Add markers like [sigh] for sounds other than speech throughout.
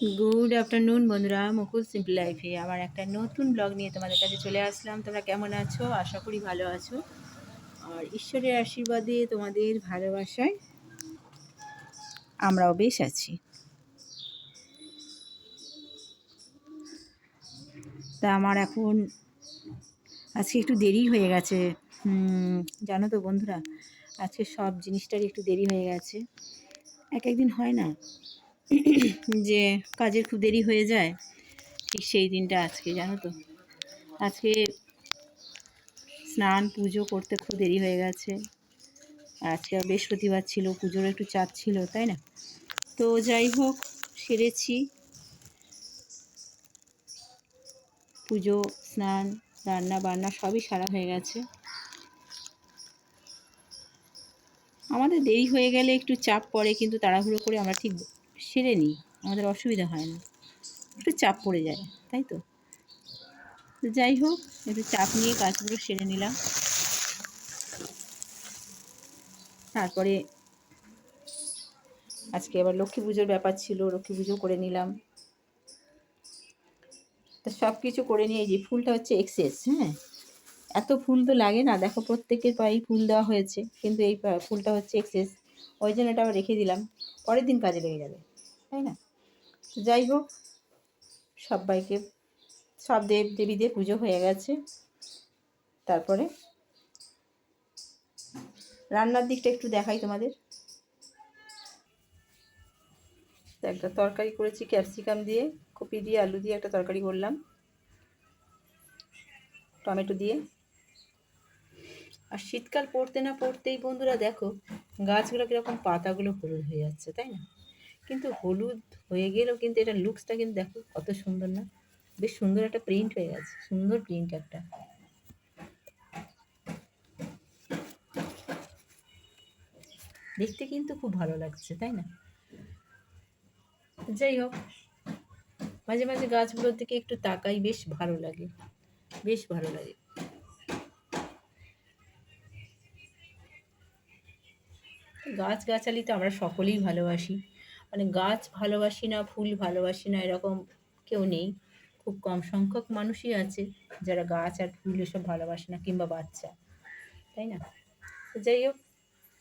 Good afternoon বন্ধুরা। মুকুল simple লাইফে আমার একটা নতুন ব্লগ নিয়ে তোমাদের কাছে চলে আসলাম। তোমরা কেমন আছো? আশা করি ভালো আছো। আর ঈশ্বরের আশীর্বাদে তোমাদের ভালোবাসায় আমরাও বেশ আছি। তা আমার এখন আজকে একটু দেরি হয়ে গেছে। জানো তো বন্ধুরা, আজকে সব জিনিসটারই একটু দেরি হয়ে গেছে। এক একদিন হয় না। যে কাজের খুব দেরি হয়ে যায়, ঠিক সেই দিনটা আজকে, জানো তো? আজকে স্নান, পুজো করতে খুব দেরি হয়ে গেছে। আজকে বৃহস্পতিবার ছিল, পুজোর একটু চাপ ছিল, তাই না? তো যাই হোক, সেরেছি। পুজো, স্নান, রান্না বান্না সবই সারা হয়ে গেছে। আমাদের দেরি হয়ে গেলে একটু চাপ পড়ে, কিন্তু তাড়াহুড়ো করে আমরা ঠিক সেরে নিই, আমাদের অসুবিধা হয় না। একটু চাপ পড়ে যায়, তাই তো? তো যাই হোক, একটু চাপ নিয়ে কাজগুলো সেরে নিলাম। তারপরে আজকে আবার লক্ষ্মী পুজোর ব্যাপার ছিল, লক্ষ্মী পুজো করে নিলাম। তো সব কিছু করে নিয়ে যে ফুলটা হচ্ছে এক্সেস হ্যাঁ? এত ফুল তো লাগে না, দেখো প্রত্যেকের পায়েই ফুল দেওয়া হয়েছে, কিন্তু এই ফুলটা হচ্ছে এক্সেস ওই জন্য এটা আবার রেখে দিলাম। পরের দিন কাজে লেগে যাবে, তাই না? তো যাই হোক, সবাইকে সব দেব দেবীদের পুজো হয়ে গেছে। তারপরে রান্নার দিকটা একটু দেখাই তোমাদের। একটা তরকারি করেছি ক্যাপসিকাম দিয়ে, কপি দিয়ে, আলু দিয়ে একটা তরকারি করলাম। টমেটো দিয়ে। আর শীতকাল পড়তে না পড়তেই বন্ধুরা দেখো গাছগুলো কীরকম পাতাগুলো হলুদ হয়ে যাচ্ছে, তাই না? কিন্তু হলুদ হয়ে গেলেও কিন্তু এটা লুকসটা কিন্তু দেখো কত সুন্দর না? বেশ সুন্দর একটা প্রিন্ট হয়ে গেছে, সুন্দর প্রিন্ট একটা। দেখতে কিন্তু খুব ভালো লাগছে, তাই না? যাই হোক, মাঝে মাঝে গাছগুলোর দিকে একটু তাকাই, বেশ ভালো লাগে, বেশ ভালো লাগে। গাছ গাছালি তো আমরা সকলেই ভালোবাসি। মানে গাছ ভালোবাসি না, ফুল ভালোবাসি না, এরকম কেউ নেই। খুব কম সংখ্যক মানুষই আছে যারা গাছ আর ফুল এসব ভালোবাসে না কিংবা বাচ্চা। তাই না? তো যাই হোক,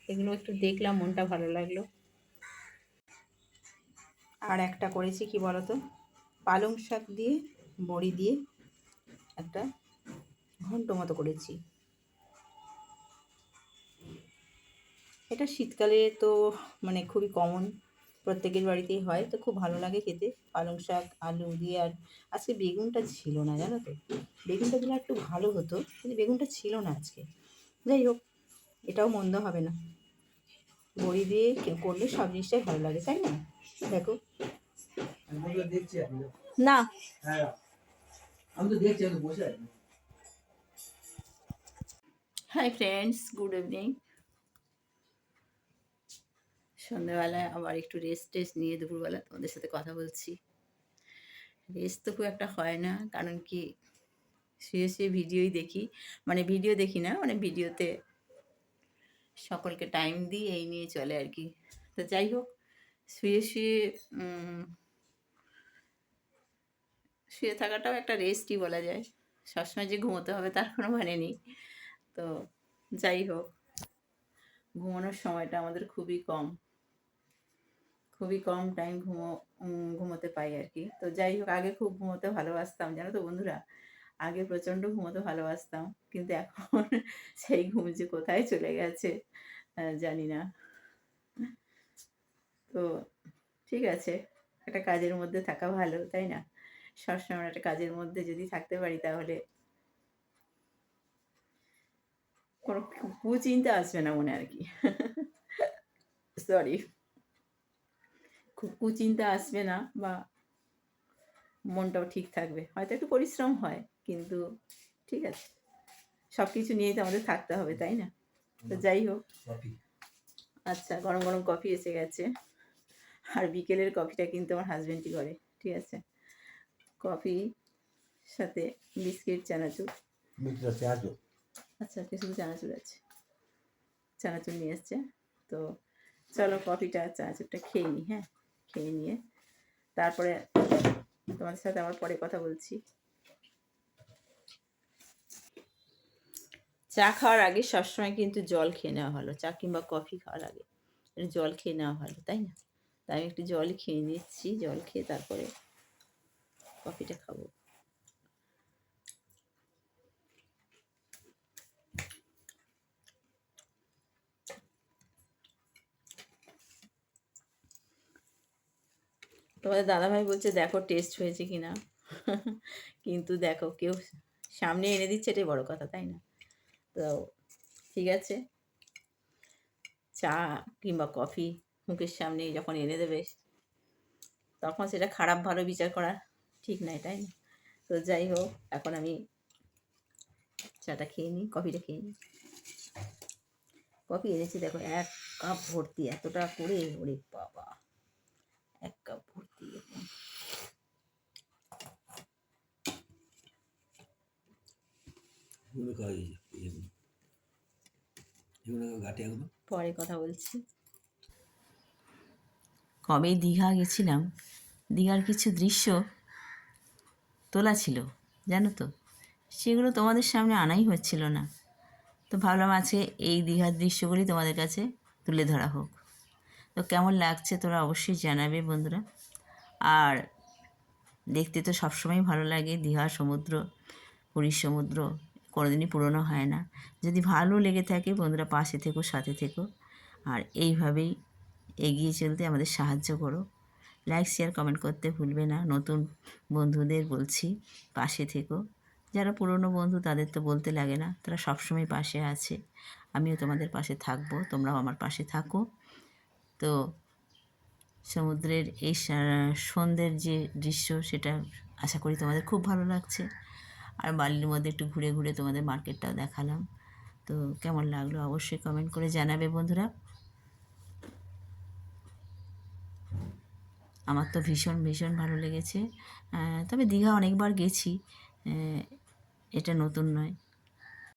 এগুলো একটু দেখলাম, মনটা ভালো লাগল। আর একটা করেছি কি বলতো? পালং শাক দিয়ে, বড়ি দিয়ে একটা ঘন্ট মতো করেছি। এটা শীতকালে তো মানে খুবই কমন প্রত্যেকের বাড়িতেই হয় তো খুব ভালো লাগে খেতে। পালং শাক আলু দিয়ে আর আজকে বেগুনটা ছিল না জানো তো? বেগুনটা দিলে একটু ভালো হতো কিন্তু বেগুনটা ছিল না আজকে। যাই হোক এটাও মন্দ হবে না। বড়ি দিয়ে করলে সব জিনিসটাই ভালো লাগে তাই না? দেখো। না। হ্যাঁ আমি তো দেখছি আমি তো বসে আছি। হাই ফ্রেন্ডস গুড ইভিনিং সন্ধ্যাবেলায় আবার একটু রেস্ট টেস্ট নিয়ে দুপুরবেলা তোমাদের সাথে কথা বলছি। রেস্ট তো খুব একটা হয় না, কারণ কি শুয়ে শুয়ে ভিডিওই দেখি। মানে ভিডিও দেখি না মানে ভিডিওতে সকলকে টাইম দিই, এই নিয়ে চলে আর কি। তো যাই হোক, শুয়ে শুয়ে শুয়ে থাকাটাও একটা রেস্টই বলা যায়। সবসময় যে ঘুমোতে হবে তার কোনো মানে নেই। তো যাই হোক, ঘুমানোর সময়টা আমাদের খুবই কম। খুবই কম টাইম ঘুমো ঘুমোতে পাই আর কি তো যাই হোক, আগে খুব ঘুমোতে ভালোবাসতাম, জানো তো বন্ধুরা? আগে প্রচণ্ড ঘুমোতে ভালোবাসতাম, কিন্তু এখন [laughs] সেই ঘুম যে কোথায় চলে গেছে জানি না। তো ঠিক আছে, একটা কাজের মধ্যে থাকা ভালো, তাই না? সবসময় একটা কাজের মধ্যে যদি থাকতে পারি তাহলে। কোনো কুচিন্তা আসবে না মনে আর কি সরি খুব কুচিন্তা আসবে না বা মনটাও ঠিক থাকবে। হয়তো একটু পরিশ্রম হয় কিন্তু ঠিক আছে। সব কিছু নিয়েই তো আমাদের থাকতে হবে তাই না? তো যাই হোক। আচ্ছা গরম গরম কফি এসে গেছে। আর বিকেলের কফিটা কিন্তু আমার হাজবেন্ডই করে ঠিক আছে? কফি সাথে বিস্কিট চানাচুর। আচ্ছা কিছু চানাচুর আছে। চানাচুর নিয়ে এসছে। তো চলো কফিটা চানাচুরটা খেয়ে নিই হ্যাঁ? খেয়ে নিয়ে। তারপরে তোমাদের সাথে আমার পরে কথা বলছি। চা খাওয়ার আগে সবসময় কিন্তু জল খেয়ে নেওয়া ভালো। চা কিংবা কফি খাওয়ার আগে। জল খেয়ে নেওয়া ভালো, তাই না? তাই আমি একটু জল খেয়ে নিচ্ছি, জল খেয়ে তারপরে কফিটা খাব। তোমাদের দাদাভাই বলছে, দেখো টেস্ট হয়েছে কি না কিন্তু দেখো, কেউ সামনে এনে দিচ্ছে, এটাই বড় কথা, তাই না? তো ঠিক আছে। চা কিংবা কফি মুখের সামনে যখন এনে দেবে, তখন সেটা খারাপ, ভালো বিচার করা ঠিক নয়, তাই না? তো যাই হোক, এখন আমি চাটা খেয়ে নিই, কফিটা খেয়ে নিই। কফি এনেছি, দেখো, এক কাপ ভর্তি, এতটা করে, ওরে বাবা এক কাপ ভর্তি এরকম। এগুলো কাজ এগুলো ঘাটে এগুলো পরে কথা বলছি। কবে দীঘা গেছিলাম, দীঘার কিছু দৃশ্য তোলা ছিল, জানো তো? সেগুলো তোমাদের সামনে আনাই হচ্ছিল না। তো ভাবলাম আজকে এই দীঘার দৃশ্যগুলি তোমাদের কাছে তুলে ধরা হোক। তো কেমন লাগছে তোরা অবশ্যই জানাবে বন্ধুরা। আর দেখতে তো সবসময় ভালো লাগে, দীঘা সমুদ্র, পুরীর সমুদ্র কোনোদিনই পুরনো হয় না। যদি ভালো লেগে থাকে বন্ধুরা পাশে থেকো, সাথে থেকো। আর এইভাবেই এগিয়ে চলতে আমাদের সাহায্য করো। লাইক শেয়ার কমেন্ট করতে ভুলবে না। নতুন বন্ধুদের বলছি, পাশে থেকো। যারা পুরনো বন্ধু তাদের তো বলতে লাগে না, তারা সবসময় পাশে আছে। আমিও তোমাদের পাশে থাকব, তোমরাও আমার পাশে থাকো। তো সমুদ্রের এই সন্ধ্যের যে দৃশ্য, সেটা আশা করি তোমাদের খুব ভালো লাগছে। আর বালির মধ্যে একটু ঘুরে ঘুরে তোমাদের মার্কেটটাও দেখালাম। তো কেমন লাগল অবশ্যই কমেন্ট করে জানাবে বন্ধুরা। আমার তো ভীষণ ভীষণ ভালো লেগেছে। তবে দীঘা অনেকবার গেছি। এটা নতুন নয়।